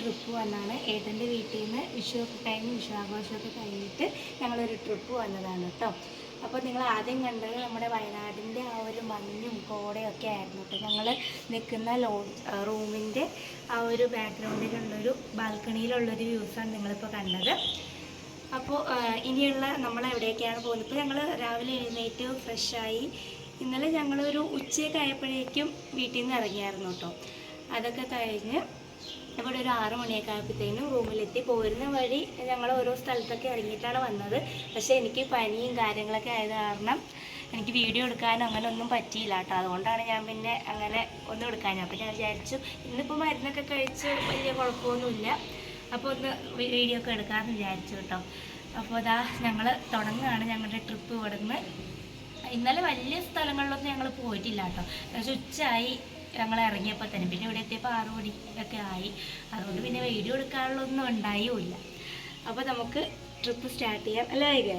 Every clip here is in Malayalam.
ട്രിപ്പ് വന്നാണ്. ഏട്ടന്റെ വീട്ടിൽ നിന്ന് വിഷുവൊക്കെ കഴിഞ്ഞ് വിഷു ആഘോഷമൊക്കെ കഴിഞ്ഞിട്ട് ഞങ്ങളൊരു ട്രിപ്പ് വന്നതാണ് കേട്ടോ അപ്പോൾ നിങ്ങൾ ആദ്യം കണ്ടത് നമ്മുടെ വയനാടിന്റെ ആ ഒരു മഞ്ഞും കോടയൊക്കെ ആയിരുന്നു കേട്ടോ ഞങ്ങൾ നിൽക്കുന്ന ലോ റൂമിന്റെ ആ ഒരു ബാക്ക്ഗ്രൗണ്ടിലുള്ളൊരു ബാൽക്കണിയിലുള്ളൊരു വ്യൂസാണ് നിങ്ങളിപ്പോൾ കണ്ടത്. അപ്പോൾ ഇനിയുള്ള നമ്മൾ എവിടേക്കാണ് പോകുന്നത്? ഇപ്പോൾ ഞങ്ങൾ രാവിലെ എഴുന്നേറ്റ് ഫ്രഷായി ഇന്നലെ ഞങ്ങളൊരു ഉച്ചയൊക്കെ ആയപ്പോഴേക്കും വീട്ടിൽ നിന്ന് ഇറങ്ങിയായിരുന്നു കേട്ടോ അതൊക്കെ കഴിഞ്ഞ് ഇവിടെ ഒരു ആറ് മണിയൊക്കെ ആയപ്പോഴത്തേനും റൂമിലെത്തി. പോരുന്ന വഴി ഞങ്ങൾ ഓരോ സ്ഥലത്തൊക്കെ ഇറങ്ങിയിട്ടാണ് വന്നത്. പക്ഷേ എനിക്ക് പനിയും കാര്യങ്ങളൊക്കെ ആയത് കാരണം എനിക്ക് വീഡിയോ എടുക്കാനും അങ്ങനെ ഒന്നും പറ്റിയില്ല കേട്ടോ. അതുകൊണ്ടാണ് ഞാൻ പിന്നെ അങ്ങനെ ഒന്നും എടുക്കാനും അപ്പോൾ ഞാൻ വിചാരിച്ചു ഇന്നിപ്പോൾ മരുന്നൊക്കെ കഴിച്ച് വലിയ കുഴപ്പമൊന്നുമില്ല. അപ്പോൾ ഒന്ന് വീഡിയോ ഒക്കെ എടുക്കാമെന്ന് വിചാരിച്ചു കേട്ടോ. അപ്പോൾ അതാ ഞങ്ങൾ തുടങ്ങുകയാണ് ഞങ്ങളുടെ ട്രിപ്പ് ഇവിടുന്ന്. ഇന്നലെ വലിയ സ്ഥലങ്ങളിലൊന്നും ഞങ്ങൾ പോയിട്ടില്ല കേട്ടോ. പക്ഷെ ഉച്ചയായി. ഞങ്ങൾ ഇറങ്ങിയപ്പോൾ തന്നെ. പിന്നെ ഇവിടെ എത്തിയപ്പോൾ ആറു മണി ഒക്കെ ആയി. അതുകൊണ്ട് പിന്നെ വീഡിയോ എടുക്കാനുള്ളൊന്നും ഉണ്ടായില്ല. അപ്പോൾ നമുക്ക് ട്രിപ്പ് സ്റ്റാർട്ട് ചെയ്യാം. അല്ലേ വൈകേ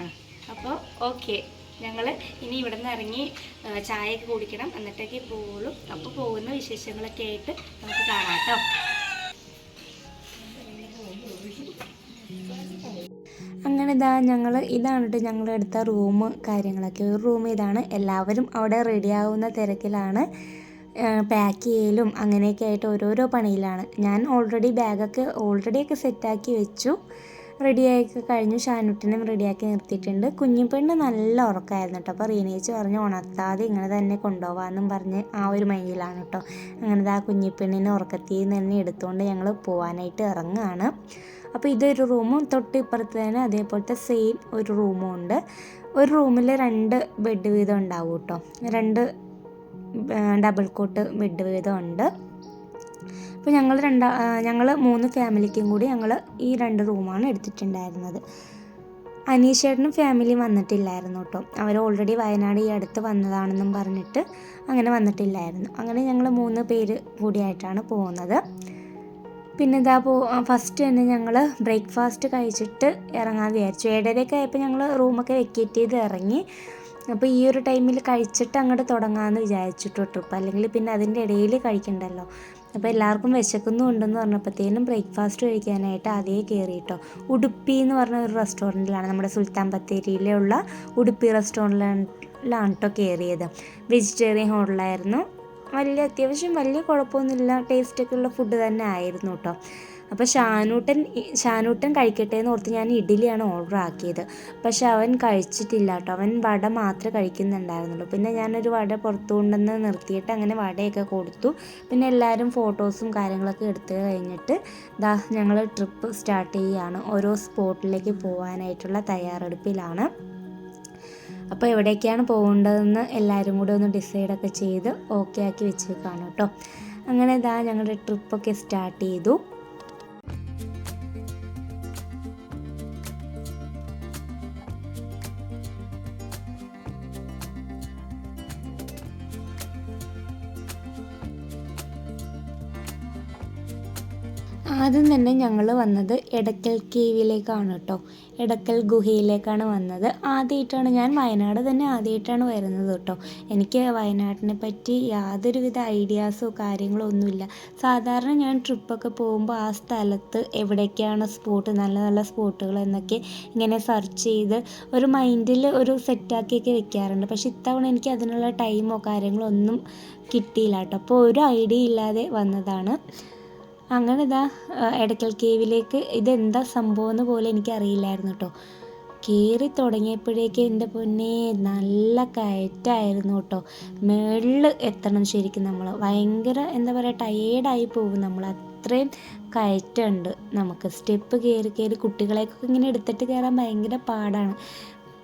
ആ. അപ്പോൾ ഓക്കെ ഞങ്ങൾ ഇനി ഇവിടെ നിന്ന് ഇറങ്ങി ചായയൊക്കെ കുടിക്കണം. എന്നിട്ടൊക്കെ പോവുള്ളൂ. അപ്പോൾ പോകുന്ന വിശേഷങ്ങളൊക്കെ ആയിട്ട് നമുക്ക് കാണാം കേട്ടോ. അങ്ങനെ ഇതാ ഞങ്ങൾ ഇതാണ് കേട്ടോ ഞങ്ങൾ എടുത്ത റൂം കാര്യങ്ങളൊക്കെ. ഒരു റൂം ഇതാണ്. എല്ലാവരും അവിടെ റെഡിയാവുന്ന തിരക്കിലാണ്. പാക്ക് ചെയ്യലും അങ്ങനെയൊക്കെ ആയിട്ട് ഓരോരോ പണിയിലാണ്. ഞാൻ ഓൾറെഡി ബാഗൊക്കെ ഓൾറെഡിയൊക്കെ സെറ്റാക്കി വെച്ചു. റെഡിയാക്കി കഴിഞ്ഞു. ഷാനുട്ടിനും റെഡിയാക്കി നിർത്തിയിട്ടുണ്ട്. കുഞ്ഞിപ്പെണ്ണ് നല്ല ഉറക്കമായിരുന്നു കേട്ടോ. അപ്പോൾ റീനേച്ച് പറഞ്ഞ് ഉണർത്താതെ ഇങ്ങനെ തന്നെ കൊണ്ടുപോകാമെന്നും പറഞ്ഞ് ആ ഒരു മൈൻഡിലാണ് കേട്ടോ. അങ്ങനെ ആ കുഞ്ഞിപ്പെണ്ണിനെ ഉറക്കത്തിൽ നിന്ന് തന്നെ എടുത്തുകൊണ്ട് ഞങ്ങൾ പോകാനായിട്ട് ഇറങ്ങുകയാണ് അപ്പോൾ ഇതൊരു റൂമും തൊട്ട് ഇപ്പുറത്ത് തന്നെ അതേപോലത്തെ സെയിം ഒരു റൂമും ഉണ്ട്. ഒരു റൂമിൽ രണ്ട് ബെഡ് വീതം ഉണ്ടാവും കേട്ടോ. രണ്ട് ഡബിൾ കോട്ട് മിഡ് വീതം ഉണ്ട്. അപ്പോൾ ഞങ്ങൾ രണ്ടാ ഞങ്ങൾ മൂന്ന് ഫാമിലിക്കും കൂടി ഞങ്ങൾ ഈ രണ്ട് റൂമാണ് എടുത്തിട്ടുണ്ടായിരുന്നത്. അനീഷേട്ടനും ഫാമിലിയും വന്നിട്ടില്ലായിരുന്നു കേട്ടോ അവർ ഓൾറെഡി വയനാട് ഈ അടുത്ത് വന്നതാണെന്നും പറഞ്ഞിട്ട് അങ്ങനെ വന്നിട്ടില്ലായിരുന്നു. അങ്ങനെ ഞങ്ങൾ മൂന്ന് പേര് കൂടിയായിട്ടാണ് പോകുന്നത്. പിന്നെ ഇതാ പോ ഫസ്റ്റ് തന്നെ ഞങ്ങൾ ബ്രേക്ക്ഫാസ്റ്റ് കഴിച്ചിട്ട് ഇറങ്ങാൻ വിചാരിച്ചു. ഏഴരയൊക്കെ ആയപ്പോൾ ഞങ്ങൾ റൂമൊക്കെ വെക്കേറ്റ് ചെയ്ത് ഇറങ്ങി. അപ്പോൾ ഈ ഒരു ടൈമിൽ കഴിച്ചിട്ട് അങ്ങോട്ട് തുടങ്ങാമെന്ന് വിചാരിച്ചിട്ടു ട്രിപ്പ് അല്ലെങ്കിൽ പിന്നെ അതിന്റെ ഇടയിൽ കഴിക്കണ്ടല്ലോ. അപ്പോൾ എല്ലാവർക്കും വിശക്കുന്നുണ്ടെന്ന് പറഞ്ഞപ്പോഴത്തേനും ബ്രേക്ക്ഫാസ്റ്റ് കഴിക്കാനായിട്ട് അതേ കയറിയിട്ടോ ഉടുപ്പി എന്ന് പറഞ്ഞ ഒരു റെസ്റ്റോറന്റിലാണ് നമ്മുടെ സുൽത്താൻ ബത്തേരിയിലുള്ള ഉടുപ്പി റെസ്റ്റോറന്റിലാണ് കേട്ടോ കയറിയത് വെജിറ്റേറിയൻ ഹോട്ടലായിരുന്നു വലിയ അത്യാവശ്യം വലിയ കുഴപ്പമൊന്നുമില്ല. ടേസ്റ്റൊക്കെ ഉള്ള ഫുഡ് തന്നെ ആയിരുന്നു കേട്ടോ അപ്പോൾ ഷാനൂട്ടൻ ഷാനൂട്ടൻ കഴിക്കട്ടെ എന്ന് ഓർത്ത് ഞാൻ ഇഡ്ഡലിയാണ് ഓർഡർ ആക്കിയത്. പക്ഷെ അവൻ കഴിച്ചിട്ടില്ല കേട്ടോ. അവൻ വട മാത്രമേ കഴിക്കുന്നുണ്ടായിരുന്നുള്ളൂ. പിന്നെ ഞാനൊരു വട പുറത്തു കൊണ്ടുവന്ന് നിർത്തിയിട്ട് അങ്ങനെ വടയൊക്കെ കൊടുത്തു. പിന്നെ എല്ലാവരും ഫോട്ടോസും കാര്യങ്ങളൊക്കെ എടുത്ത് കഴിഞ്ഞിട്ട് ദാ ഞങ്ങൾ ട്രിപ്പ് സ്റ്റാർട്ട് ചെയ്യുകയാണ് ഓരോ സ്പോട്ടിലേക്ക് പോകാനായിട്ടുള്ള തയ്യാറെടുപ്പിലാണ്. അപ്പോൾ എവിടേക്കാണ് പോകേണ്ടതെന്ന് എല്ലാവരും കൂടെ ഒന്ന് ഡിസൈഡൊക്കെ ചെയ്ത് ഓക്കെ ആക്കി വെച്ചേക്കാണ് കേട്ടോ. അങ്ങനെ ഇതാ ഞങ്ങളുടെ ട്രിപ്പൊക്കെ സ്റ്റാർട്ട് ചെയ്തു. ആദ്യം തന്നെ ഞങ്ങൾ വന്നത് എടക്കൽ കേവിലേക്കാണ് കേട്ടോ. എടക്കൽ ഗുഹയിലേക്കാണ് വന്നത്. ആദ്യമായിട്ടാണ് ഞാൻ വയനാട് തന്നെ ആദ്യമായിട്ടാണ് വരുന്നത് കേട്ടോ. എനിക്ക് വയനാട്ടിനെ പറ്റി യാതൊരുവിധ ഐഡിയാസോ കാര്യങ്ങളോ ഒന്നുമില്ല. സാധാരണ ഞാൻ ട്രിപ്പൊക്കെ പോകുമ്പോൾ ആ സ്ഥലത്ത് എവിടേക്കാണ് സ്പോട്ട് നല്ല നല്ല സ്പോട്ടുകൾ എന്നൊക്കെ ഇങ്ങനെ സെർച്ച് ചെയ്ത് ഒരു മൈൻഡിൽ ഒരു സെറ്റാക്കിയൊക്കെ വെക്കാറുണ്ട്. പക്ഷേ ഇത്തവണ എനിക്ക് അതിനുള്ള ടൈമോ കാര്യങ്ങളോ ഒന്നും കിട്ടിയില്ല കേട്ടോ. അപ്പോൾ ഒരു ഐഡിയ ഇല്ലാതെ വന്നതാണ്. അങ്ങനെ ഇതാ എടക്കൽ കേവിലേക്ക് ഇതെന്താ സംഭവം എന്ന് പോലെ എനിക്കറിയില്ലായിരുന്നു കേട്ടോ കയറി തുടങ്ങിയപ്പോഴേക്ക് എന്റെ പൊന്നെ നല്ല കയറ്റായിരുന്നു കേട്ടോ മേളിൽ എത്തണം ശരിക്കും നമ്മൾ ഭയങ്കര എന്താ പറയുക ടയേർഡായി പോകും നമ്മൾ അത്രയും കയറ്റമുണ്ട് നമുക്ക്. സ്റ്റെപ്പ് കയറി കയറി കുട്ടികളെയൊക്കെ ഇങ്ങനെ എടുത്തിട്ട് കയറാൻ ഭയങ്കര പാടാണ്.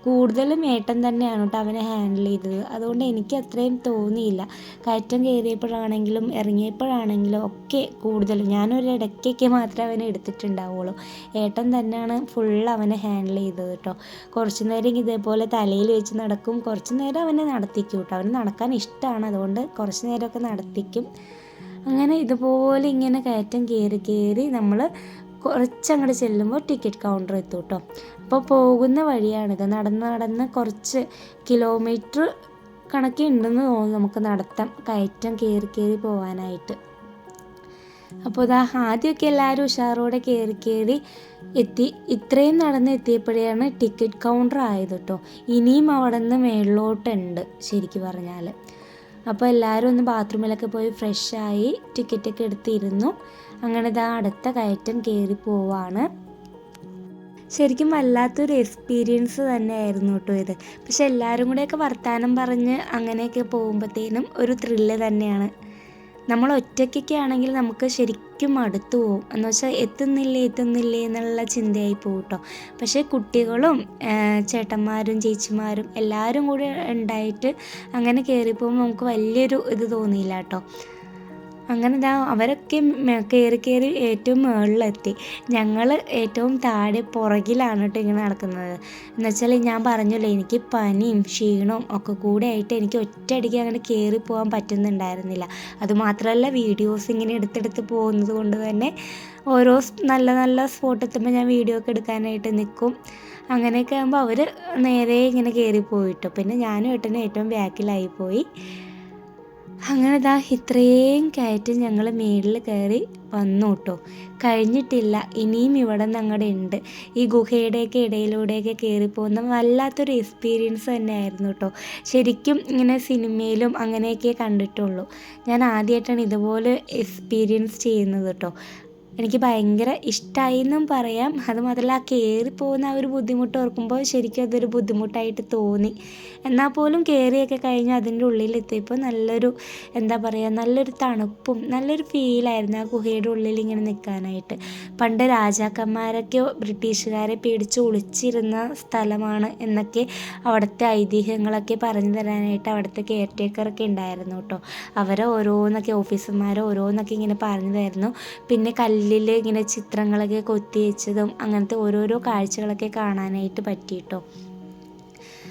കൂടുതലും ഏട്ടൻ തന്നെയാണ് കേട്ടോ അവനെ ഹാൻഡിൽ ചെയ്തത്. അതുകൊണ്ട് എനിക്ക് അത്രയും തോന്നിയില്ല. കയറ്റം കയറിയപ്പോഴാണെങ്കിലും ഇറങ്ങിയപ്പോഴാണെങ്കിലും ഒക്കെ കൂടുതലും ഞാനൊരു ഇടയ്ക്കൊക്കെ മാത്രമേ അവനെ എടുത്തിട്ടുണ്ടാവുള്ളൂ. ഏട്ടൻ തന്നെയാണ് ഫുൾ അവനെ ഹാൻഡിൽ ചെയ്തത് കേട്ടോ. കുറച്ച് നേരം ഇതേപോലെ തലയിൽ വെച്ച് നടക്കും. കുറച്ച് നേരം അവനെ നടത്തിക്കും കേട്ടോ. അവന് നടക്കാൻ ഇഷ്ടമാണ്. അതുകൊണ്ട് കുറച്ച് നേരമൊക്കെ നടത്തിക്കും. അങ്ങനെ ഇതുപോലെ ഇങ്ങനെ കയറ്റം കയറി കയറി നമ്മൾ കുറച്ചങ്ങോട്ട് ചെല്ലുമ്പോൾ ടിക്കറ്റ് കൗണ്ടർ എത്തും കേട്ടോ അപ്പോൾ പോകുന്ന വഴിയാണിത് നടന്ന് നടന്ന് കുറച്ച് കിലോമീറ്റർ കണക്കെ ഉണ്ടെന്ന് തോന്നുന്നു നമുക്ക് നടത്താം കയറ്റം കയറി കയറി പോകാനായിട്ട് അപ്പോൾ ഇതാ ആദ്യമൊക്കെ എല്ലാവരും ഉഷാറോടെ കയറി കയറി എത്തി. ഇത്രയും നടന്ന് എത്തിയപ്പോഴാണ് ടിക്കറ്റ് കൗണ്ടർ ആയത് കേട്ടോ ഇനിയും അവിടെ നിന്ന് മേളിലോട്ടുണ്ട് ശരിക്കും പറഞ്ഞാൽ അപ്പോൾ എല്ലാവരും ഒന്ന് ബാത്റൂമിലൊക്കെ പോയി ഫ്രഷായി ടിക്കറ്റൊക്കെ എടുത്തിരുന്നു. അങ്ങനെ ഇതാ അടുത്ത കയറ്റം കയറി പോവാണ്. ശരിക്കും വല്ലാത്തൊരു എക്സ്പീരിയൻസ് തന്നെയായിരുന്നു കേട്ടോ ഇത്. പക്ഷെ എല്ലാവരും കൂടെയൊക്കെ വർത്തമാനം പറഞ്ഞ് അങ്ങനെയൊക്കെ പോകുമ്പോഴത്തേനും ഒരു ത്രില്ല് തന്നെയാണ്. നമ്മൾ ഒറ്റയ്ക്കൊക്കെ ആണെങ്കിൽ നമുക്ക് ശരിക്കും അടുത്തു പോകും എന്ന് വെച്ചാൽ എത്തുന്നില്ലേ എത്തുന്നില്ലേ എന്നുള്ള ചിന്തയായി പോകും കേട്ടോ പക്ഷേ കുട്ടികളും ചേട്ടന്മാരും ചേച്ചിമാരും എല്ലാവരും കൂടെ ഉണ്ടായിട്ട് അങ്ങനെ കയറിപ്പോകുമ്പോൾ നമുക്ക് വലിയൊരു ഇത് തോന്നിയില്ല കേട്ടോ അങ്ങനെ ഇതാ അവരൊക്കെ കയറി കയറി ഏറ്റവും മുകളിലെത്തി. ഞങ്ങൾ ഏറ്റവും താഴെ പുറകിലാണ് കേട്ടോ ഇങ്ങനെ നടക്കുന്നത്. എന്ന് വെച്ചാൽ ഞാൻ പറഞ്ഞല്ലോ എനിക്ക് പനിയും ക്ഷീണവും ഒക്കെ കൂടെ ആയിട്ട് എനിക്ക് ഒറ്റയടിക്ക് അങ്ങനെ കയറി പോകാൻ പറ്റുന്നുണ്ടായിരുന്നില്ല. അതുമാത്രമല്ല വീഡിയോസ് ഇങ്ങനെ എടുത്തെടുത്ത് പോകുന്നത് കൊണ്ട് തന്നെ ഓരോ നല്ല നല്ല സ്പോട്ട് എത്തുമ്പോൾ ഞാൻ വീഡിയോ ഒക്കെ എടുക്കാനായിട്ട് നിൽക്കും അങ്ങനെയൊക്കെ ആകുമ്പോൾ അവർ നേരെ ഇങ്ങനെ കയറി പോയിട്ടോ. പിന്നെ ഞാനും ഏട്ടനും ഏറ്റവും ബാക്കിലായി പോയി. അങ്ങനെ ദാ ഇത്രയും കയറ്റം ഞങ്ങൾ മേളിൽ കയറി വന്നു കേട്ടോ കഴിഞ്ഞിട്ടില്ല ഇനിയും ഇവിടെ അങ്ങടെ ഉണ്ട് ഈ ഗുഹയുടെയൊക്കെ ഇടയിലൂടെയൊക്കെ കയറിപ്പോകുന്ന വല്ലാത്തൊരു എക്സ്പീരിയൻസ് തന്നെയായിരുന്നു കേട്ടോ ശരിക്കും ഇങ്ങനെ സിനിമയിലും അങ്ങനെയൊക്കെ കണ്ടിട്ടുള്ളൂ. ഞാൻ ആദ്യമായിട്ടാണ് ഇതുപോലെ എക്സ്പീരിയൻസ് ചെയ്യുന്നത് കേട്ടോ എനിക്ക് ഭയങ്കര ഇഷ്ടമായി എന്നും പറയാം അതുമാത്രമല്ല ആ കയറി പോകുന്ന ആ ഒരു ബുദ്ധിമുട്ട് ഓർക്കുമ്പോൾ ശരിക്കും അതൊരു ബുദ്ധിമുട്ടായിട്ട് തോന്നി. എന്നാൽ പോലും കയറിയൊക്കെ കഴിഞ്ഞ് അതിന്റെ ഉള്ളിലെത്തിയപ്പോൾ നല്ലൊരു എന്താ പറയുക നല്ലൊരു തണുപ്പും നല്ലൊരു ഫീലായിരുന്നു ആ ഗുഹയുടെ ഉള്ളിൽ ഇങ്ങനെ നിൽക്കാനായിട്ട്. പണ്ട് രാജാക്കന്മാരൊക്കെ ബ്രിട്ടീഷുകാരെ പേടിച്ച് ഒളിച്ചിരുന്ന സ്ഥലമാണ് എന്നൊക്കെ അവിടുത്തെ ഐതിഹ്യങ്ങളൊക്കെ പറഞ്ഞു തരാനായിട്ട് അവിടുത്തെ കെയർ ടേക്കറൊക്കെ ഉണ്ടായിരുന്നു കേട്ടോ. അവരെ ഓരോന്നൊക്കെ ഓഫീസർമാരെ ഓരോന്നൊക്കെ ഇങ്ങനെ പറഞ്ഞു തരുന്നു. പിന്നെ കല്ലിൽ ഇങ്ങനെ ചിത്രങ്ങളൊക്കെ കൊത്തി വെച്ചതും അങ്ങനത്തെ ഓരോരോ കാഴ്ചകളൊക്കെ കാണാനായിട്ട് പറ്റി കേട്ടോ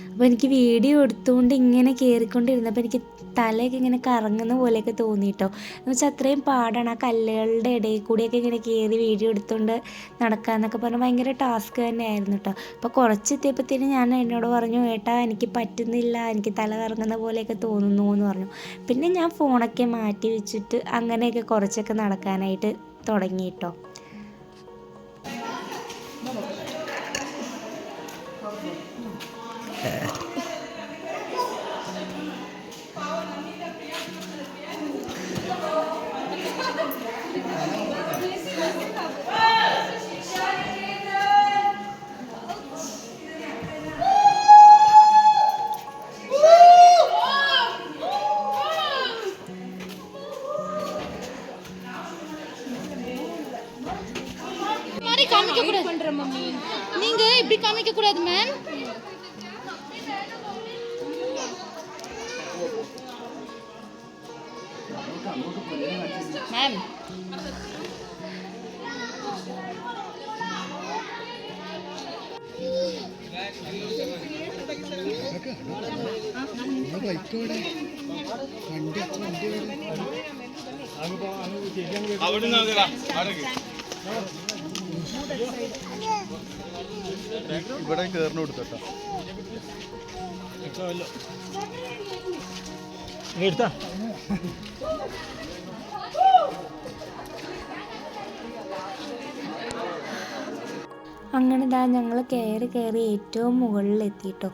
അപ്പോൾ എനിക്ക് വീഡിയോ എടുത്തുകൊണ്ട് ഇങ്ങനെ കയറിക്കൊണ്ടിരുന്നപ്പോൾ എനിക്ക് തലയൊക്കെ ഇങ്ങനെ കറങ്ങുന്ന പോലെയൊക്കെ തോന്നിയിട്ടോ. എന്ന് വെച്ചാൽ അത്രയും പാടാണ്. ആ കല്ലുകളുടെ ഇടയിൽ കൂടിയൊക്കെ ഇങ്ങനെ കയറി വീഡിയോ എടുത്തുകൊണ്ട് നടക്കുക എന്നൊക്കെ പറഞ്ഞാൽ ഭയങ്കര ടാസ്ക് തന്നെയായിരുന്നു കേട്ടോ അപ്പോൾ കുറച്ചെത്തിയപ്പോഴത്തേന് ഞാൻ എന്നോട് പറഞ്ഞു ഏട്ടാ എനിക്ക് പറ്റുന്നില്ല. എനിക്ക് തല കറങ്ങുന്ന പോലെയൊക്കെ തോന്നുന്നു എന്ന് പറഞ്ഞു. പിന്നെ ഞാൻ ഫോണൊക്കെ മാറ്റി വെച്ചിട്ട് അങ്ങനെയൊക്കെ കുറച്ചൊക്കെ നടക്കാനായിട്ട് തുടങ്ങി കേട്ടോ Yeah. காமிக்க கூடாது மேம் மேம் ബൈക്കോടെ വണ്ടി അത്ര ഇവിടെ കയറിന് കൊടുത്തട്ടോ. എടുത്താ. അങ്ങനെ ഞങ്ങൾ കയറി കയറി ഏറ്റവും മുകളിൽ കേട്ടോ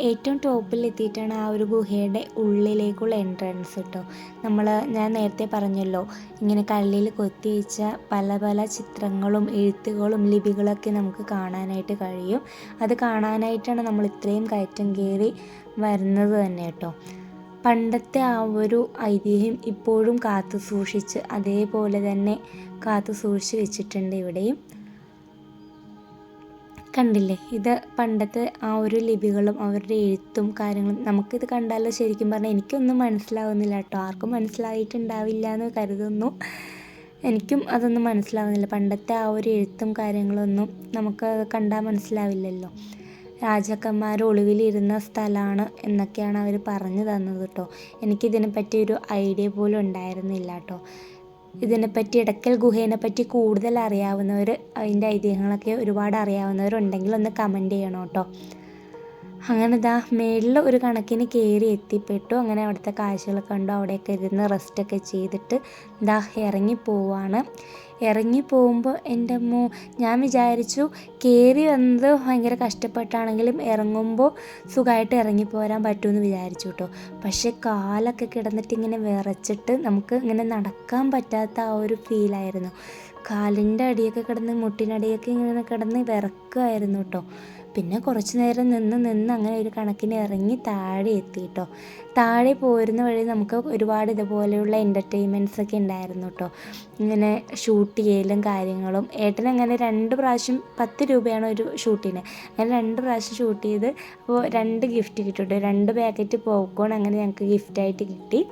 ഏറ്റവും ടോപ്പിൽ എത്തിയിട്ടാണ് ആ ഒരു ഗുഹയുടെ ഉള്ളിലേക്കുള്ള എൻട്രൻസ് കേട്ടോ നമ്മൾ ഞാൻ നേരത്തെ പറഞ്ഞല്ലോ ഇങ്ങനെ കല്ലിൽ കൊത്തി വെച്ച പല പല ചിത്രങ്ങളും എഴുത്തുകളും ലിപികളൊക്കെ നമുക്ക് കാണാനായിട്ട് കഴിയും. അത് കാണാനായിട്ടാണ് നമ്മൾ ഇത്രയും കയറ്റം കയറി വരുന്നത് തന്നെ കേട്ടോ പണ്ടത്തെ ആ ഒരു ഐതിഹ്യം ഇപ്പോഴും കാത്തു സൂക്ഷിച്ച് അതേപോലെ തന്നെ കാത്തു സൂക്ഷിച്ച് വെച്ചിട്ടുണ്ട് ഇവിടെയും. കണ്ടില്ലേ? ഇത് പണ്ടത്തെ ആ ഒരു ലിപികളും അവരുടെ എഴുത്തും കാര്യങ്ങളും നമുക്കിത് കണ്ടാലോ? ശരിക്കും പറഞ്ഞാൽ എനിക്കൊന്നും മനസ്സിലാവുന്നില്ല കേട്ടോ. ആർക്കും മനസ്സിലായിട്ടുണ്ടാവില്ല എന്ന് കരുതുന്നു. എനിക്കും അതൊന്നും മനസ്സിലാവുന്നില്ല. പണ്ടത്തെ ആ ഒരു എഴുത്തും കാര്യങ്ങളൊന്നും നമുക്ക് കണ്ടാൽ മനസ്സിലാവില്ലല്ലോ. രാജാക്കന്മാർ ഒളിവിലിരുന്ന സ്ഥലമാണ് എന്നൊക്കെയാണ് അവർ പറഞ്ഞു തന്നത് കേട്ടോ. എനിക്കിതിനെപ്പറ്റി ഒരു ഐഡിയ പോലും ഉണ്ടായിരുന്നില്ല കേട്ടോ. ഇതിനെപ്പറ്റി ഇടയ്ക്കൽ ഗുഹേനെ പറ്റി കൂടുതൽ അറിയാവുന്നവർ അതിന്റെ ഐതിഹ്യങ്ങളൊക്കെ ഒരുപാട് അറിയാവുന്നവരുണ്ടെങ്കിൽ ഒന്ന് കമന്റ് ചെയ്യണം കേട്ടോ. അങ്ങനെ ഇതാ മേളിൽ ഒരു കണക്കിന് കയറി എത്തിപ്പെട്ടു. അങ്ങനെ അവിടുത്തെ കാഴ്ചകളൊക്കെ കണ്ടു. അവിടെയൊക്കെ ഇരുന്ന് റെസ്റ്റൊക്കെ ചെയ്തിട്ട് ഇതാ ഇറങ്ങി പോവാണ്. ഇറങ്ങി പോകുമ്പോൾ എന്റെ അമ്മോ ഞാൻ വിചാരിച്ചു കയറി വന്നത് ഭയങ്കര കഷ്ടപ്പെട്ടാണെങ്കിലും ഇറങ്ങുമ്പോൾ സുഖമായിട്ട് ഇറങ്ങി പോരാൻ പറ്റുമെന്ന് വിചാരിച്ചു കേട്ടോ പക്ഷേ കാലൊക്കെ കിടന്നിട്ട് ഇങ്ങനെ വിറച്ചിട്ട് നമുക്ക് ഇങ്ങനെ നടക്കാൻ പറ്റാത്ത ആ ഒരു ഫീലായിരുന്നു കാലിന്റെ അടിയൊക്കെ കിടന്ന് മുട്ടിനടിയൊക്കെ ഇങ്ങനെ കിടന്ന് വിറക്കുമായിരുന്നു കേട്ടോ പിന്നെ കുറച്ച് നേരം നിന്ന് നിന്ന് അങ്ങനെ ഒരു കണക്കിന് ഇറങ്ങി താഴെ എത്തി കേട്ടോ. താഴെ പോരുന്ന വഴി നമുക്ക് ഒരുപാട് ഇതുപോലെയുള്ള എന്റർടൈൻമെന്റ്സ് ഒക്കെ ഉണ്ടായിരുന്നു കേട്ടോ. ഇങ്ങനെ ഷൂട്ട് ചെയ്യലും കാര്യങ്ങളും. ഏട്ടൻ അങ്ങനെ രണ്ട് പ്രാവശ്യം പത്ത് രൂപയാണ് ഒരു ഷൂട്ടിന് അങ്ങനെ രണ്ട് പ്രാവശ്യം ഷൂട്ട് ചെയ്ത് അപ്പോൾ രണ്ട് ഗിഫ്റ്റ് കിട്ടിയിട്ടോ രണ്ട് പാക്കറ്റ് പോപ്കോൺ അങ്ങനെ ഞങ്ങൾക്ക് ഗിഫ്റ്റായിട്ട് കിട്ടി.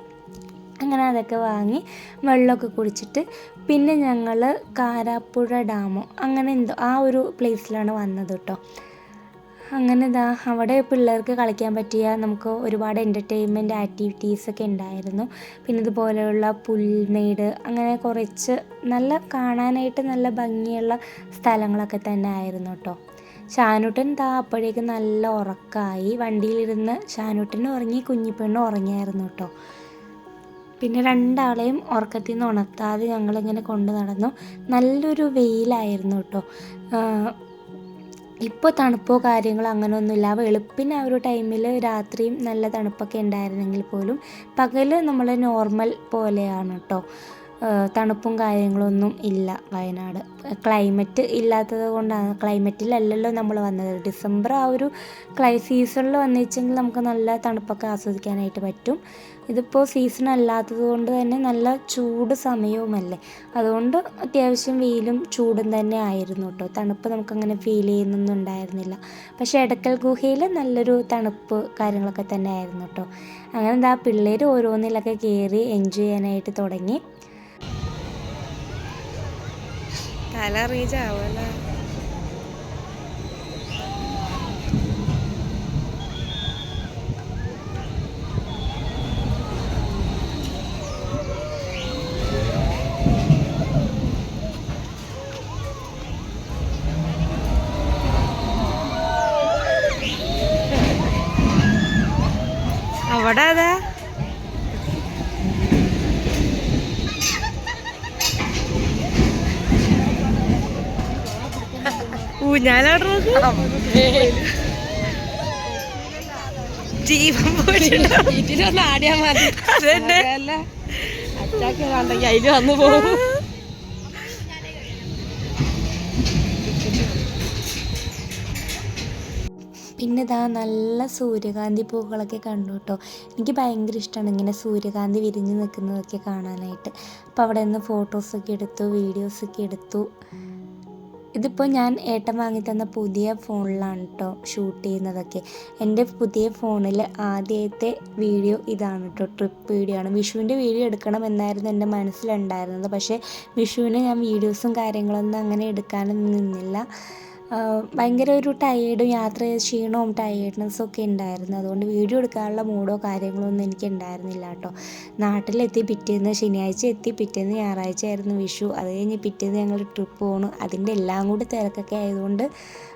അങ്ങനെ അതൊക്കെ വാങ്ങി വെള്ളമൊക്കെ കുടിച്ചിട്ട് പിന്നെ ഞങ്ങൾ കാരാപ്പുഴ ഡാമോ അങ്ങനെ എന്തോ ആ ഒരു പ്ലേസിലാണ് വന്നത് കേട്ടോ. അങ്ങനെ ഇതാ അവിടെ പിള്ളേർക്ക് കളിക്കാൻ പറ്റിയ നമുക്ക് ഒരുപാട് എന്റർടൈൻമെന്റ് ആക്ടിവിറ്റീസൊക്കെ ഉണ്ടായിരുന്നു. പിന്നെ ഇതുപോലെയുള്ള പുൽമേട് അങ്ങനെ കുറച്ച് നല്ല കാണാനായിട്ട് നല്ല ഭംഗിയുള്ള സ്ഥലങ്ങളൊക്കെ തന്നെ ആയിരുന്നു കേട്ടോ ഷാനുട്ടൻ താ അപ്പോഴേക്ക് നല്ല ഉറക്കമായി വണ്ടിയിലിരുന്ന് ഷാനുട്ടൻ ഉറങ്ങി കുഞ്ഞിപ്പെണ്ണും ഉറങ്ങിയായിരുന്നു കേട്ടോ പിന്നെ രണ്ടാളെയും ഉറക്കത്തിൽ നിന്ന് ഉണർത്താതെ ഞങ്ങളിങ്ങനെ കൊണ്ടു നടന്നു നല്ലൊരു വെയിലായിരുന്നു കേട്ടോ ഇപ്പോൾ തണുപ്പോ കാര്യങ്ങളോ അങ്ങനെയൊന്നുമില്ല വെളുപ്പിന് ആ ഒരു ടൈമിൽ രാത്രിയും നല്ല തണുപ്പൊക്കെ ഉണ്ടായിരുന്നെങ്കിൽ പോലും പകൽ നമ്മൾ നോർമൽ പോലെയാണ് കേട്ടോ തണുപ്പും കാര്യങ്ങളൊന്നും ഇല്ല വയനാട്. ക്ലൈമറ്റ് ഇല്ലാത്തത് കൊണ്ടാണ്. ക്ലൈമറ്റിലല്ലല്ലോ നമ്മൾ വന്നത്. ഡിസംബർ ആ ഒരു ക്ലൈ സീസണിൽ വന്നിച്ചെങ്കിൽ നമുക്ക് നല്ല തണുപ്പൊക്കെ ആസ്വദിക്കാനായിട്ട് പറ്റും. ഇതിപ്പോൾ സീസൺ അല്ലാത്തത് കൊണ്ട് തന്നെ നല്ല ചൂട് സമയവുമല്ലേ? അതുകൊണ്ട് അത്യാവശ്യം വെയിലും ചൂടും തന്നെ ആയിരുന്നു കേട്ടോ തണുപ്പ് നമുക്കങ്ങനെ ഫീൽ ചെയ്യുന്നൊന്നും ഉണ്ടായിരുന്നില്ല. പക്ഷേ എടക്കൽ ഗുഹയിൽ നല്ലൊരു തണുപ്പ് കാര്യങ്ങളൊക്കെ തന്നെ ആയിരുന്നു കേട്ടോ അങ്ങനെ എന്താ പിള്ളേർ ഓരോന്നിലൊക്കെ കയറി എൻജോയ് ചെയ്യാനായിട്ട് തുടങ്ങി. തല റീച്ചാവല്ല? അവിടെ അതാ ഊഞ്ഞാലാടോ ജീവൻ പോയിട്ടുണ്ടോ. ആടിയാ മതി. അതെന്നെ. അറ്റാക്ക് കണ്ടെങ്കിൽ അതിൽ വന്നു പോകും. പിന്നെ ഇതാ നല്ല സൂര്യകാന്തി പൂക്കളൊക്കെ കണ്ടു കേട്ടോ എനിക്ക് ഭയങ്കര ഇഷ്ടമാണ് ഇങ്ങനെ സൂര്യകാന്തി വിരിഞ്ഞ് നിൽക്കുന്നതൊക്കെ കാണാനായിട്ട്. അപ്പോൾ അവിടെ നിന്ന് ഫോട്ടോസൊക്കെ എടുത്തു വീഡിയോസൊക്കെ എടുത്തു. ഇതിപ്പോൾ ഞാൻ ഏട്ടൻ വാങ്ങി തന്ന പുതിയ ഫോണിലാണ് കേട്ടോ ഷൂട്ട് ചെയ്യുന്നതൊക്കെ. എന്റെ പുതിയ ഫോണിൽ ആദ്യത്തെ വീഡിയോ ഇതാണ് കേട്ടോ ട്രിപ്പ് വീഡിയോ ആണ്. വിഷുവിന്റെ വീഡിയോ എടുക്കണം എന്നായിരുന്നു എന്റെ മനസ്സിലുണ്ടായിരുന്നത്. പക്ഷേ വിഷുവിന് ഞാൻ വീഡിയോസും കാര്യങ്ങളൊന്നും അങ്ങനെ എടുക്കാനൊന്നും നിന്നില്ല. ഭയങ്കര ഒരു ടയേർഡും യാത്ര ക്ഷീണവും ടയേർഡ്നെസ്സും ഒക്കെ ഉണ്ടായിരുന്നു. അതുകൊണ്ട് വീഡിയോ എടുക്കാനുള്ള മൂഡോ കാര്യങ്ങളോ ഒന്നും എനിക്ക് ഉണ്ടായിരുന്നില്ല കേട്ടോ. നാട്ടിലെത്തി പിറ്റേന്ന് ശനിയാഴ്ച എത്തി പിറ്റേന്ന് ഞായറാഴ്ച ആയിരുന്നു വിഷു. അത് കഴിഞ്ഞ് പിറ്റേന്ന് ഞങ്ങൾ ട്രിപ്പ് പോണു. അതിന്റെ എല്ലാം കൂടി തിരക്കൊക്കെ ആയതുകൊണ്ട്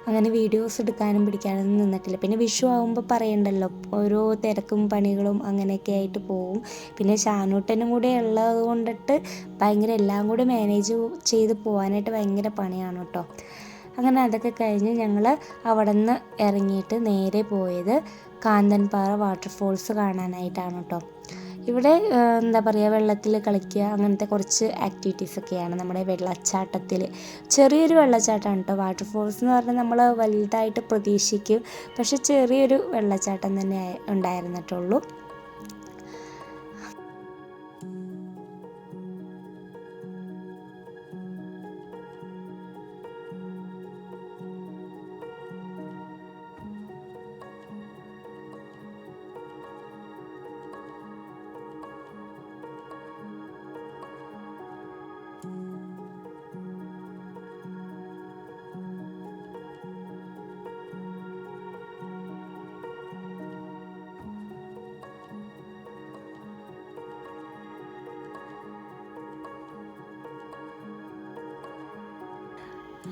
അങ്ങനെ വീഡിയോസ് എടുക്കാനും പിടിക്കാനൊന്നും നിന്നിട്ടില്ല. പിന്നെ വിഷു ആകുമ്പോൾ പറയണ്ടല്ലോ ഓരോ തിരക്കും പണികളും അങ്ങനെയൊക്കെ ആയിട്ട് പോവും. പിന്നെ ഷാനൂട്ടനും കൂടെ ഉള്ളത് കൊണ്ടിട്ട് ഭയങ്കര എല്ലാം കൂടി മാനേജ് ചെയ്ത് പോകാനായിട്ട് ഭയങ്കര പണിയാണ് കേട്ടോ. അങ്ങനെ അതൊക്കെ കഴിഞ്ഞ് ഞങ്ങൾ അവിടെ നിന്ന് ഇറങ്ങിയിട്ട് നേരെ പോയത് കാന്തൻപാറ വാട്ടർഫോൾസ് കാണാനായിട്ടാണ് കേട്ടോ ഇവിടെ എന്താ പറയുക വെള്ളത്തിൽ കളിക്കുക അങ്ങനത്തെ കുറച്ച് ആക്ടിവിറ്റീസ് ഒക്കെയാണ് നമ്മുടെ വെള്ളച്ചാട്ടത്തിൽ. ചെറിയൊരു വെള്ളച്ചാട്ടമാണ് കേട്ടോ വാട്ടർഫോൾസ് എന്ന് പറഞ്ഞാൽ നമ്മൾ വലുതായിട്ട് പ്രതീക്ഷിക്കും. പക്ഷെ ചെറിയൊരു വെള്ളച്ചാട്ടം തന്നെ ഉണ്ടായിരുന്നിട്ടുള്ളൂ.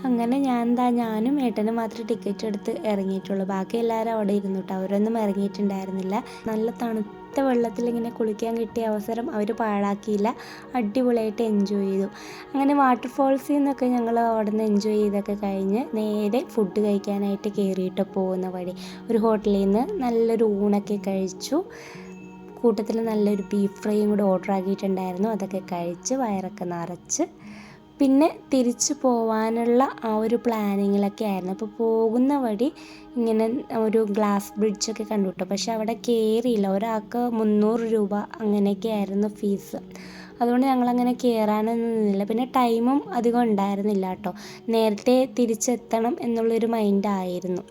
അങ്ങനെ ഞാൻ എന്താ ഞാനും ഏട്ടനും മാത്രം ടിക്കറ്റ് എടുത്ത് ഇറങ്ങിയിട്ടുള്ളൂ. ബാക്കി എല്ലാവരും അവിടെ ഇരുന്നു കേട്ടോ അവരൊന്നും ഇറങ്ങിയിട്ടുണ്ടായിരുന്നില്ല. നല്ല തണുത്ത വെള്ളത്തിൽ ഇങ്ങനെ കുളിക്കാൻ കിട്ടിയ അവസരം അവർ പാഴാക്കിയില്ല. അടിപൊളിയായിട്ട് എൻജോയ് ചെയ്തു. അങ്ങനെ വാട്ടർഫോൾസിൽ നിന്നൊക്കെ ഞങ്ങൾ അവിടെ നിന്ന് എൻജോയ് ചെയ്തൊക്കെ കഴിഞ്ഞ് നേരെ ഫുഡ് കഴിക്കാനായിട്ട് കയറിയിട്ട് പോകുന്ന വഴി. ഒരു ഹോട്ടലിൽ നിന്ന് നല്ലൊരു ഊണൊക്കെ കഴിച്ചു. കൂട്ടത്തിൽ നല്ലൊരു ബീഫ് ഫ്രൈയും കൂടി ഓർഡർ ആക്കിയിട്ടുണ്ടായിരുന്നു. അതൊക്കെ കഴിച്ച് വയറൊക്കെ നിറച്ച് പിന്നെ തിരിച്ചു പോവാനുള്ള ആ ഒരു പ്ലാനിങ്ങിലൊക്കെ ആയിരുന്നു. അപ്പോൾ പോകുന്ന വഴി ഇങ്ങനെ ഒരു ഗ്ലാസ് ബ്രിഡ്ജൊക്കെ കണ്ടു കേട്ടോ പക്ഷെ അവിടെ കയറിയില്ല ഒരാൾക്ക് മുന്നൂറ് രൂപ അങ്ങനെയൊക്കെ ആയിരുന്നു ഫീസ് അതുകൊണ്ട് ഞങ്ങളങ്ങനെ കയറാനൊന്നും നിന്നില്ല. പിന്നെ ടൈമും അധികം ഉണ്ടായിരുന്നില്ല കേട്ടോ നേരത്തെ തിരിച്ചെത്തണം എന്നുള്ളൊരു മൈൻഡായിരുന്നു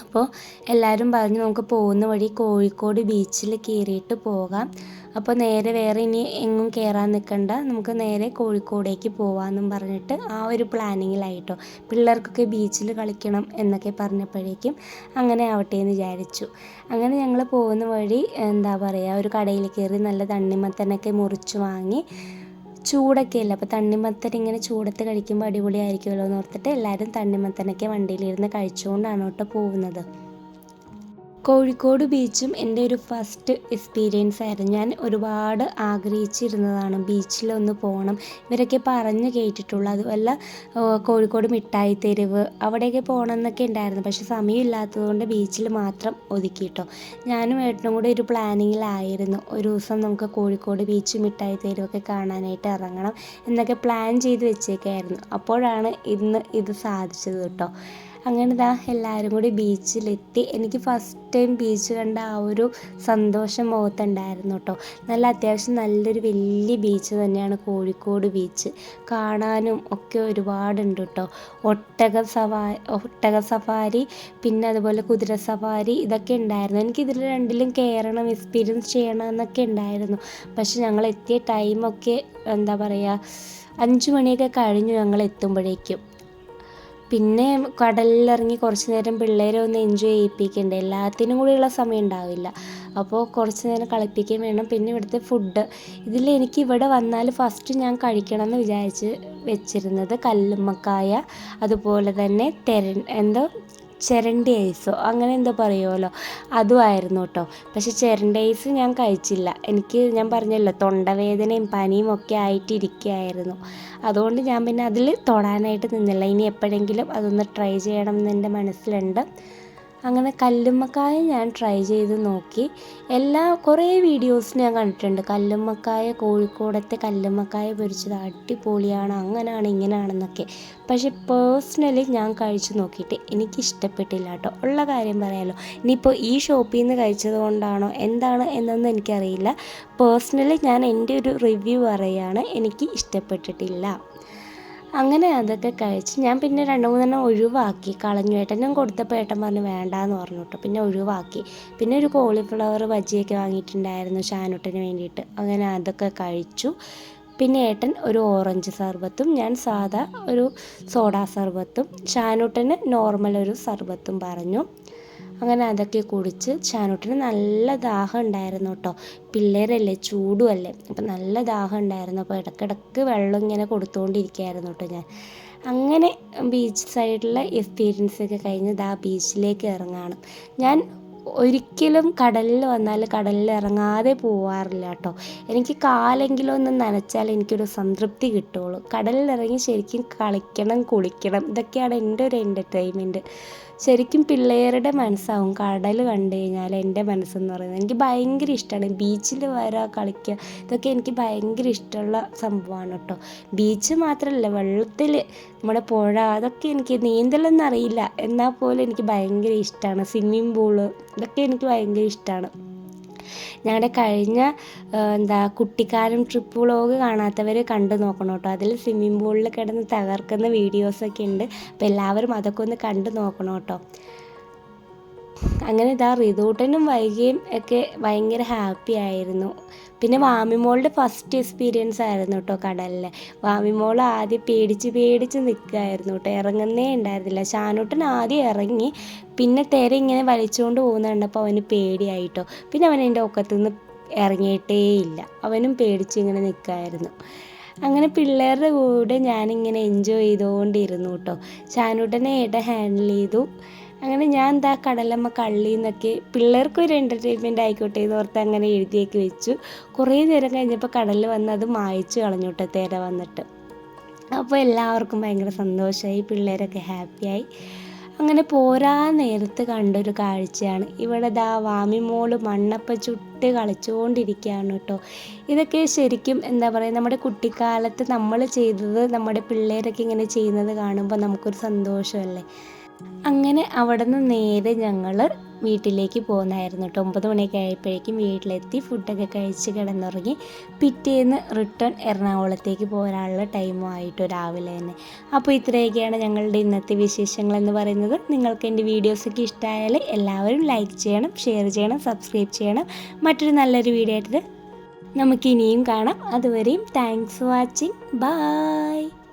അപ്പോൾ എല്ലാവരും പറഞ്ഞു നമുക്ക് പോകുന്ന വഴി കോഴിക്കോട് ബീച്ചിൽ കയറിയിട്ട് പോകാം. അപ്പോൾ നേരെ വേറെ ഇനി എങ്ങും കയറാൻ നിൽക്കണ്ട നമുക്ക് നേരെ കോഴിക്കോടേക്ക് പോകാമെന്നും പറഞ്ഞിട്ട് ആ ഒരു പ്ലാനിങ്ങിലായിട്ടോ പിള്ളേർക്കൊക്കെ ബീച്ചിൽ കളിക്കണം എന്നൊക്കെ പറഞ്ഞപ്പോഴേക്കും അങ്ങനെ ആവട്ടെ എന്ന് വിചാരിച്ചു. അങ്ങനെ ഞങ്ങൾ പോകുന്ന വഴി എന്താ പറയുക ഒരു കടയിൽ കയറി നല്ല തണ്ണിമത്തനൊക്കെ മുറിച്ച് വാങ്ങി ചൂടൊക്കെ അല്ലേ അപ്പോൾ തണ്ണിമത്തൻ ഇങ്ങനെ ചൂടത്ത് കഴിക്കുമ്പോൾ അടിപൊളിയായിരിക്കുമല്ലോ എന്ന് ഓർത്തിട്ട് എല്ലാവരും തണ്ണിമത്തനൊക്കെ വണ്ടിയിലിരുന്ന് കഴിച്ചുകൊണ്ടാണ് കേട്ടോ പോകുന്നത്. കോഴിക്കോട് ബീച്ചും എന്റെ ഒരു ഫസ്റ്റ് എക്സ്പീരിയൻസ് ആയിരുന്നു. ഞാൻ ഒരുപാട് ആഗ്രഹിച്ചിരുന്നതാണ് ബീച്ചിലൊന്ന് പോകണം ഇവരൊക്കെ പറഞ്ഞ് കേട്ടിട്ടുള്ളൂ. അതുമല്ല കോഴിക്കോട് മിഠായി തെരുവ് അവിടെയൊക്കെ പോകണം എന്നൊക്കെ ഉണ്ടായിരുന്നു. പക്ഷെ സമയമില്ലാത്തതുകൊണ്ട് ബീച്ചിൽ മാത്രം ഒതുക്കിയിട്ടോ ഞാനും ഏട്ടനും കൂടെ ഒരു പ്ലാനിങ്ങിലായിരുന്നു ഒരു ദിവസം നമുക്ക് കോഴിക്കോട് ബീച്ച് മിഠായി തെരുവൊക്കെ കാണാനായിട്ട് ഇറങ്ങണം എന്നൊക്കെ പ്ലാൻ ചെയ്ത് വെച്ചേക്കായിരുന്നു. അപ്പോഴാണ് ഇന്ന് ഇത് സാധിച്ചത് കേട്ടോ അങ്ങനെ ദാ എല്ലാവരും കൂടി ബീച്ചിലെത്തി. എനിക്ക് ഫസ്റ്റ് ടൈം ബീച്ച് കണ്ട ആ ഒരു സന്തോഷം മുഖത്തുണ്ടായിരുന്നു കേട്ടോ നല്ല അത്യാവശ്യം നല്ലൊരു വലിയ ബീച്ച് തന്നെയാണ് കോഴിക്കോട് ബീച്ച് കാണാനും ഒക്കെ ഒരുപാടുണ്ട് കേട്ടോ ഒട്ടക സവാ ഒട്ടക സഫാരി പിന്നെ അതുപോലെ കുതിര സഫാരി ഇതൊക്കെ ഉണ്ടായിരുന്നു. എനിക്ക് ഇതിൽ രണ്ടിലും കയറണം എക്സ്പീരിയൻസ് ചെയ്യണം എന്നൊക്കെ ഉണ്ടായിരുന്നു. പക്ഷെ ഞങ്ങൾ എത്തിയ ടൈമൊക്കെ എന്താ പറയുക അഞ്ച് മണിയൊക്കെ കഴിഞ്ഞു ഞങ്ങൾ എത്തുമ്പോഴേക്കും പിന്നെ കടലിലിറങ്ങി കുറച്ച് നേരം പിള്ളേരെ ഒന്ന് എൻജോയ് ചെയ്യിപ്പിക്കണ്ടേ? എല്ലാത്തിനും കൂടിയുള്ള സമയം ഉണ്ടാവില്ല. അപ്പോൾ കുറച്ച് നേരം കളിപ്പിക്കുകയും വേണം. പിന്നെ ഇവിടുത്തെ ഫുഡ് ഇതിൽ എനിക്ക് ഇവിടെ വന്നാൽ ഫസ്റ്റ് ഞാൻ കഴിക്കണം എന്ന് വിചാരിച്ച് വെച്ചിരുന്നത് കല്ലുമ്മക്കായ അതുപോലെ തന്നെ തെര എന്തോ ചിരണ്ടി ഐസോ. അങ്ങനെ എന്തോ പറയുമല്ലോ അതുമായിരുന്നു കേട്ടോ പക്ഷെ ചിരണ്ടി ഐസ് ഞാൻ കഴിച്ചില്ല. എനിക്ക് ഞാൻ പറഞ്ഞല്ലോ തൊണ്ടവേദനയും പനിയും ഒക്കെ ആയിട്ടിരിക്കുകയായിരുന്നു. അതുകൊണ്ട് ഞാൻ പിന്നെ അതിൽ തൊടാനായിട്ട് നിന്നില്ല. ഇനി എപ്പോഴെങ്കിലും അതൊന്ന് ട്രൈ ചെയ്യണം എന്ന് എന്റെ മനസ്സിലുണ്ട്. അങ്ങനെ കല്ലുമ്മക്കായ ഞാൻ ട്രൈ ചെയ്ത് നോക്കി. എല്ലാ കുറേ വീഡിയോസ് ഞാൻ കണ്ടിട്ടുണ്ട്. കല്ലുമ്മക്കായ കോഴിക്കോടത്തെ കല്ലുമ്മക്കായ പൊരിച്ചത് അടിപൊളിയാണ് അങ്ങനെയാണ് ഇങ്ങനെയാണെന്നൊക്കെ പക്ഷെ പേഴ്സണലി ഞാൻ കഴിച്ചു നോക്കിയിട്ട് എനിക്ക് ഇഷ്ടപ്പെട്ടില്ല കേട്ടോ. ഉള്ള കാര്യം പറയാമല്ലോ ഇനിയിപ്പോൾ ഈ ഷോപ്പിൽ നിന്ന് കഴിച്ചത് കൊണ്ടാണോ എന്താണ് എന്നൊന്നും എനിക്കറിയില്ല. പേഴ്സണലി ഞാൻ എന്റെ ഒരു റിവ്യൂ പറയുകയാണ് എനിക്ക് ഇഷ്ടപ്പെട്ടിട്ടില്ല. അങ്ങനെ അതൊക്കെ കഴിച്ച് ഞാൻ പിന്നെ രണ്ട് മൂന്നെണ്ണം ഒഴിവാക്കി. കളഞ്ഞു ഏട്ടനും കൊടുത്തപ്പോൾ ഏട്ടൻ പറഞ്ഞു വേണ്ടാന്ന് പറഞ്ഞു കേട്ടോ പിന്നെ ഒഴിവാക്കി. പിന്നെ ഒരു കോളിഫ്ലവർ ബജിയൊക്കെ വാങ്ങിയിട്ടുണ്ടായിരുന്നു ഷാനുട്ടന് വേണ്ടിയിട്ട്. അങ്ങനെ അതൊക്കെ കഴിച്ചു. പിന്നെ ഏട്ടൻ ഒരു ഓറഞ്ച് സർബത്തും ഞാൻ സാധാ ഒരു സോഡാ സർബത്തും ഷാനുട്ടന് നോർമൽ ഒരു സർബത്തും പറഞ്ഞു. അങ്ങനെ അതൊക്കെ കുടിച്ച് ചാനൂട്ടിന് നല്ല ദാഹം ഉണ്ടായിരുന്നു കേട്ടോ. പിള്ളേരല്ലേ ചൂടുമല്ലേ അപ്പം നല്ല ദാഹം ഉണ്ടായിരുന്നു. അപ്പോൾ ഇടയ്ക്കിടയ്ക്ക് വെള്ളം ഇങ്ങനെ കൊടുത്തുകൊണ്ടിരിക്കുകയായിരുന്നു കേട്ടോ ഞാൻ. അങ്ങനെ ബീച്ച് സൈഡിലെ എക്സ്പീരിയൻസ് ഒക്കെ കഴിഞ്ഞ് ദാ ബീച്ചിലേക്ക് ഇറങ്ങാണ്. ഞാൻ ഒരിക്കലും കടലിൽ വന്നാൽ കടലിൽ ഇറങ്ങാതെ പോവാറില്ല കേട്ടോ. എനിക്ക് കാലെങ്കിലും ഒന്ന് നനച്ചാൽ എനിക്കൊരു സംതൃപ്തി കിട്ടുള്ളൂ. കടലിൽ ഇറങ്ങി ശരിക്കും കളിക്കണം കുളിക്കണം. ഇതൊക്കെയാണ് എന്റെ ഒരു എന്റർടൈൻമെന്റ് ശരിക്കും പിള്ളേരുടെ മനസ്സാവും. കടൽ കണ്ടു കഴിഞ്ഞാൽ എന്റെ മനസ്സെന്ന് പറയുന്നത് എനിക്ക് ഭയങ്കര ഇഷ്ടമാണ്. ബീച്ചിൽ വരാ കളിക്കുക ഇതൊക്കെ എനിക്ക് ഭയങ്കര ഇഷ്ടമുള്ള സംഭവമാണ് കേട്ടോ. ബീച്ച് മാത്രമല്ല വെള്ളത്തിൽ നമ്മുടെ പുഴ അതൊക്കെ എനിക്ക് നീന്തലൊന്നും അറിയില്ല. എന്നാൽ പോലും എനിക്ക് ഭയങ്കര ഇഷ്ടമാണ്. സ്വിമ്മിങ് പൂൾ ഇതൊക്കെ എനിക്ക് ഭയങ്കര ഇഷ്ടമാണ്. ഞങ്ങളുടെ കഴിഞ്ഞ എന്താ കുട്ടിക്കാലം ട്രിപ്പ് വ്ളോഗ് കാണാത്തവർ കണ്ടു നോക്കണം കേട്ടോ. അതിൽ സ്വിമ്മിംഗ് പൂളിൽ കിടന്ന് തകർക്കുന്ന വീഡിയോസൊക്കെ ഉണ്ട് അപ്പോൾ എല്ലാവരും അതൊക്കെ ഒന്ന് കണ്ടു നോക്കണം കേട്ടോ. അങ്ങനെ ഇതാ റിതൂട്ടനും വൈകിയും ഒക്കെ ഭയങ്കര ഹാപ്പി ആയിരുന്നു. പിന്നെ വാമിമോളുടെ ഫസ്റ്റ് എക്സ്പീരിയൻസ് ആയിരുന്നു കേട്ടോ കടലിൽ വാമിമോൾ ആദ്യം പേടിച്ച് പേടിച്ച് നിൽക്കുകയായിരുന്നു കേട്ടോ ഇറങ്ങുന്നേ ഉണ്ടായിരുന്നില്ല ഷാനൂട്ടൻ ആദ്യം ഇറങ്ങി പിന്നെ തെര ഇങ്ങനെ വലിച്ചുകൊണ്ട് പോകുന്നുണ്ടപ്പോൾ അവന് പേടിയായിട്ടോ പിന്നെ അവൻ എന്റെ ഒക്കത്തുനിന്ന് ഇറങ്ങിയിട്ടേ ഇല്ല. അവനും പേടിച്ച് ഇങ്ങനെ നിൽക്കുമായിരുന്നു അങ്ങനെ പിള്ളേരുടെ കൂടെ ഞാനിങ്ങനെ എൻജോയ് ചെയ്തുകൊണ്ടിരുന്നു കേട്ടോ ചാനൂട്ടനെ ഏട്ട ഹാൻഡിൽ ചെയ്തു. അങ്ങനെ ഞാൻ എന്താ കടലമ്മ കള്ളി എന്നൊക്കെ പിള്ളേർക്കൊരു എന്റർടൈൻമെന്റ് ആയിക്കോട്ടെ എന്ന് ഓർത്ത് അങ്ങനെ എഴുതിയൊക്കെ വെച്ചു. കുറേ നേരം കഴിഞ്ഞപ്പോൾ കടലിൽ വന്ന് അത് മായച്ചു കളഞ്ഞു കേട്ടോ തേര വന്നിട്ട്. അപ്പോൾ എല്ലാവർക്കും ഭയങ്കര സന്തോഷമായി പിള്ളേരൊക്കെ ഹാപ്പിയായി. അങ്ങനെ പോരാ നേരത്ത് കണ്ടൊരു കാഴ്ചയാണ്. ഇവിടെ ദാ വാമിമോൾ മണ്ണപ്പ ചുട്ട് കളിച്ചുകൊണ്ടിരിക്കുകയാണ് കേട്ടോ ഇതൊക്കെ ശരിക്കും എന്താ പറയുക നമ്മുടെ കുട്ടിക്കാലത്ത് നമ്മൾ ചെയ്തത് നമ്മുടെ പിള്ളേരൊക്കെ ഇങ്ങനെ ചെയ്യുന്നത് കാണുമ്പോൾ നമുക്കൊരു സന്തോഷമല്ലേ? അങ്ങനെ അവിടെ നിന്ന് നേരെ ഞങ്ങൾ വീട്ടിലേക്ക് പോകുന്നായിരുന്നു കേട്ടോ. ഒമ്പത് മണിയൊക്കെ ആയപ്പോഴേക്കും വീട്ടിലെത്തി ഫുഡൊക്കെ കഴിച്ച് കിടന്നുറങ്ങി. പിറ്റേന്ന് റിട്ടേൺ എറണാകുളത്തേക്ക് പോരാനുള്ള ടൈമും ആയിട്ട് രാവിലെ തന്നെ. അപ്പോൾ ഇത്രയൊക്കെയാണ് ഞങ്ങളുടെ ഇന്നത്തെ വിശേഷങ്ങൾ എന്ന് പറയുന്നത്. നിങ്ങൾക്ക് എന്റെ വീഡിയോസൊക്കെ ഇഷ്ടമായാൽ എല്ലാവരും ലൈക്ക് ചെയ്യണം ഷെയർ ചെയ്യണം സബ്സ്ക്രൈബ് ചെയ്യണം. മറ്റൊരു നല്ലൊരു വീഡിയോ ആയിട്ട് നമുക്ക് ഇനിയും കാണാം. അതുവരെയും താങ്ക്സ് ഫോർ വാച്ചിങ്. ബൈ.